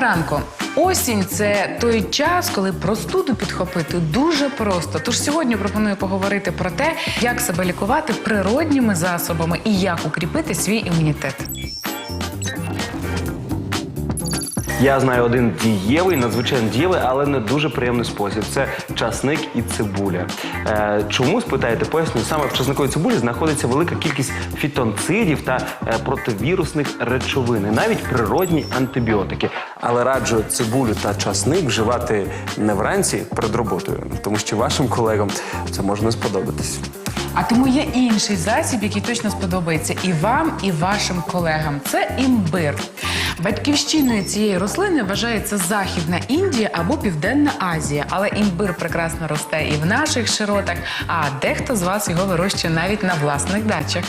ранку. Осінь це той час, коли простуду підхопити дуже просто. Тож сьогодні пропоную поговорити про те, як себе лікувати природніми засобами і як укріпити свій імунітет. Я знаю один дієвий, надзвичайно дієвий, але не дуже приємний спосіб. Це часник і цибуля. Е, чому спитаєте? Поясню, саме в часниковій цибулі знаходиться велика кількість фітонцидів та е, противірусних речовин, навіть природні антибіотики. Але раджу цибулю та часник вживати не вранці перед роботою, тому що вашим колегам це може не сподобатись. А тому є інший засіб, який точно сподобається і вам, і вашим колегам. Це імбир. Батьківщиною цієї рослини вважається Західна Індія або Південна Азія. Але імбир прекрасно росте і в наших широтах, а дехто з вас його вирощує навіть на власних дачах.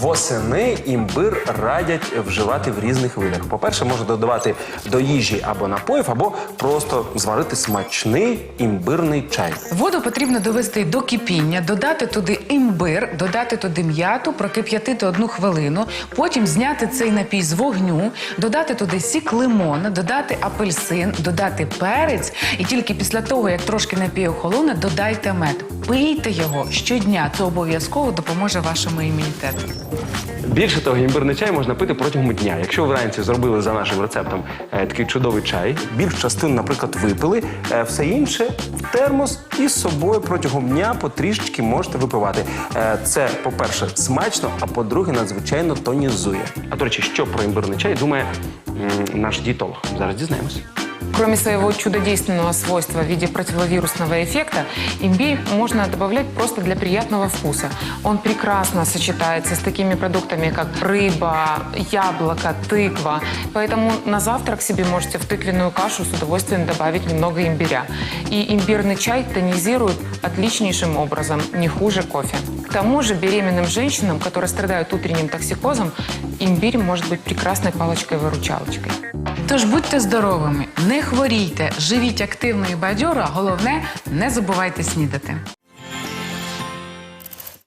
Восени імбир радять вживати в різних видах. По-перше, можна додавати до їжі або напоїв, або просто зварити смачний імбирний чай. Воду потрібно довести до кипіння, додати туди імбир, додати туди м'яту, прокип'ятити одну хвилину, потім зняти цей напій з вогню, додати туди сік лимона, додати апельсин, додати перець, і тільки після того, як трошки напій охолоне, додайте мед. Пийте його щодня. Це обов'язково допоможе вашому імунітету. Більше того, імбирний чай можна пити протягом дня. Якщо вранці зробили за нашим рецептом е, такий чудовий чай, Більш частин, наприклад, випили, е, все інше в термос і з собою протягом дня потрішечки можете випивати. Е, Це, по-перше, смачно, а по-друге, надзвичайно тонізує. а до речі, що про імбирний чай думає наш дієтолог? Зараз дізнаємось. Кроме своего чудодейственного свойства в виде противовирусного эффекта, имбирь можно добавлять просто для приятного вкуса. Он прекрасно сочетается с такими продуктами, как рыба, яблоко, тыква. Поэтому на завтрак себе можете в тыквенную кашу с удовольствием добавить немного имбиря. И имбирный чай тонизирует отличнейшим образом, не хуже кофе. К тому же беременным женщинам, которые страдают утренним токсикозом, имбирь может быть прекрасной палочкой-выручалочкой. Тож будьте здоровими, не хворійте, живіть активно і бадьоро, а головне не забувайте снідати.